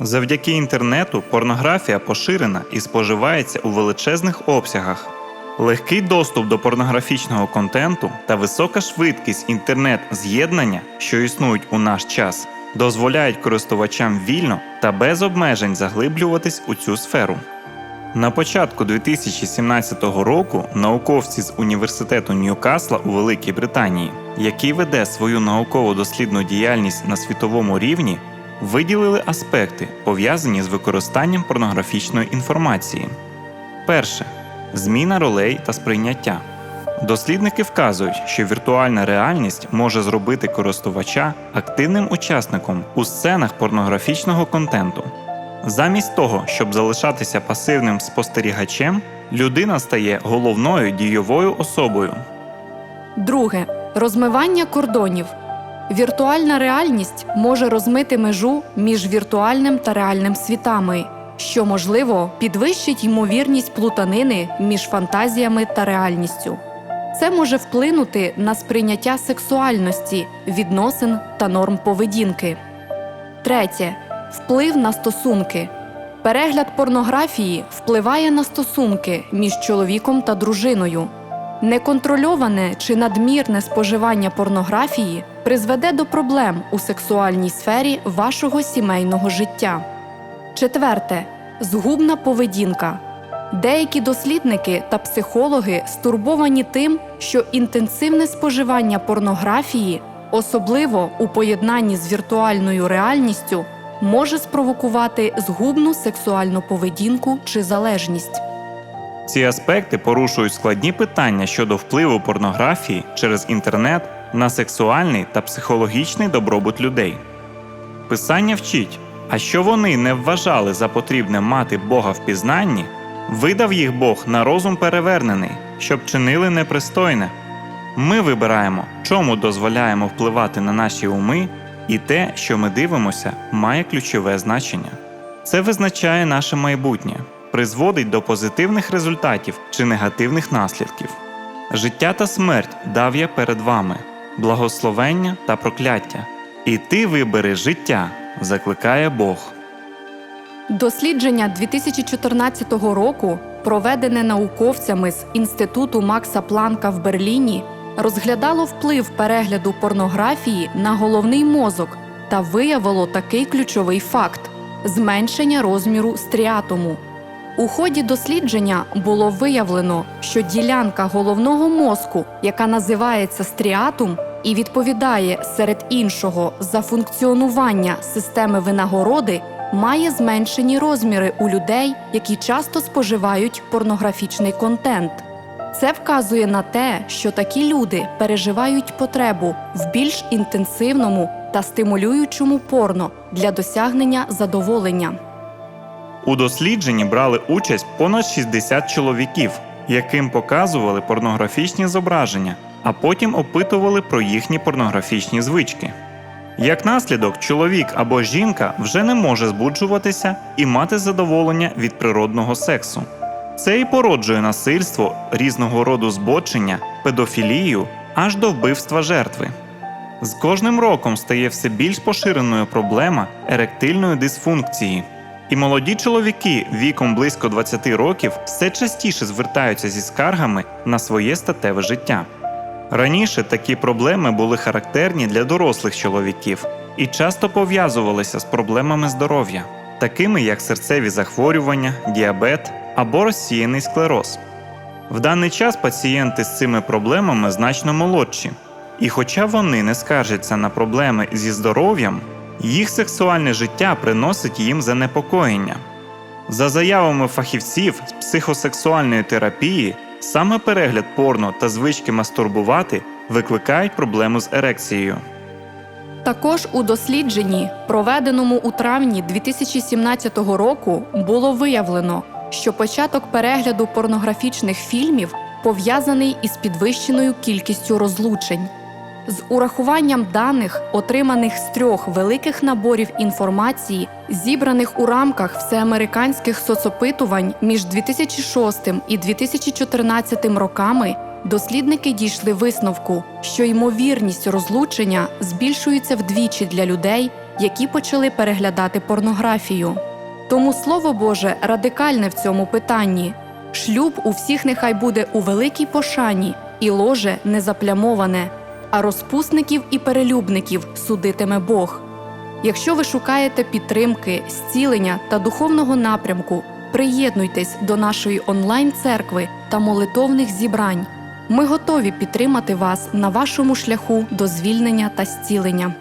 Завдяки інтернету порнографія поширена і споживається у величезних обсягах. Легкий доступ до порнографічного контенту та висока швидкість інтернет-з'єднання, що існують у наш час, дозволяють користувачам вільно та без обмежень заглиблюватись у цю сферу. На початку 2017 року науковці з університету Ньюкасла у Великій Британії, який веде свою науково-дослідну діяльність на світовому рівні, виділили аспекти, пов'язані з використанням порнографічної інформації. Перше зміна ролей та сприйняття. Дослідники вказують, що віртуальна реальність може зробити користувача активним учасником у сценах порнографічного контенту. Замість того, щоб залишатися пасивним спостерігачем, людина стає головною дійовою особою. Друге розмивання кордонів. Віртуальна реальність може розмити межу між віртуальним та реальним світами, що можливо підвищить ймовірність плутанини між фантазіями та реальністю. Це може вплинути на сприйняття сексуальності, відносин та норм поведінки. Третє вплив на стосунки. Перегляд порнографії впливає на стосунки між чоловіком та дружиною. Неконтрольоване чи надмірне споживання порнографії призведе до проблем у сексуальній сфері вашого сімейного життя. Четверте згубна поведінка. Деякі дослідники та психологи стурбовані тим, що інтенсивне споживання порнографії, особливо у поєднанні з віртуальною реальністю, може спровокувати згубну сексуальну поведінку чи залежність. Ці аспекти порушують складні питання щодо впливу порнографії через інтернет на сексуальний та психологічний добробут людей. Писання вчить, а що вони не вважали за потрібне мати Бога в пізнанні, видав їх Бог на розум перевернений, щоб чинили непристойне. Ми вибираємо, чому дозволяємо впливати на наші уми, і те, що ми дивимося, має ключове значення. Це визначає наше майбутнє, призводить до позитивних результатів чи негативних наслідків. Життя та смерть дав я перед вами, благословення та прокляття. І ти вибери життя, закликає Бог. Дослідження 2014 року, проведене науковцями з інституту Макса Планка в Берліні, розглядало вплив перегляду порнографії на головний мозок та виявило такий ключовий факт зменшення розміру стріатуму. У ході дослідження було виявлено, що ділянка головного мозку, яка називається стріатум, і відповідає серед іншого за функціонування системи винагороди, має зменшені розміри у людей, які часто споживають порнографічний контент. Це вказує на те, що такі люди переживають потребу в більш інтенсивному та стимулюючому порно для досягнення задоволення. У дослідженні брали участь понад 60 чоловіків, яким показували порнографічні зображення, а потім опитували про їхні порнографічні звички. Як наслідок, чоловік або жінка вже не може збуджуватися і мати задоволення від природного сексу. Це і породжує насильство, різного роду збочення, педофілію аж до вбивства жертви. З кожним роком стає все більш поширеною проблема еректильної дисфункції. І молоді чоловіки віком близько 20 років все частіше звертаються зі скаргами на своє статеве життя. Раніше такі проблеми були характерні для дорослих чоловіків і часто пов'язувалися з проблемами здоров'я, такими як серцеві захворювання, діабет або розсіяний склероз. В даний час пацієнти з цими проблемами значно молодші, і хоча вони не скаржаться на проблеми зі здоров'ям, їх сексуальне життя приносить їм занепокоєння. За заявами фахівців з психосексуальної терапії, саме перегляд порно та звички мастурбувати викликають проблему з ерекцією. Також у дослідженні, проведеному у травні 2017 року, було виявлено, що початок перегляду порнографічних фільмів пов'язаний із підвищеною кількістю розлучень. З урахуванням даних, отриманих з трьох великих наборів інформації, зібраних у рамках всеамериканських соцопитувань між 2006 і 2014 роками, дослідники дійшли висновку, що ймовірність розлучення збільшується вдвічі для людей, які почали переглядати порнографію. Тому Слово Боже радикальне в цьому питанні. Шлюб у всіх нехай буде у великій пошані, і ложе не заплямоване, а розпусників і перелюбників судитиме Бог. Якщо ви шукаєте підтримки, зцілення та духовного напрямку, приєднуйтесь до нашої онлайн-церкви та молитовних зібрань. Ми готові підтримати вас на вашому шляху до звільнення та зцілення.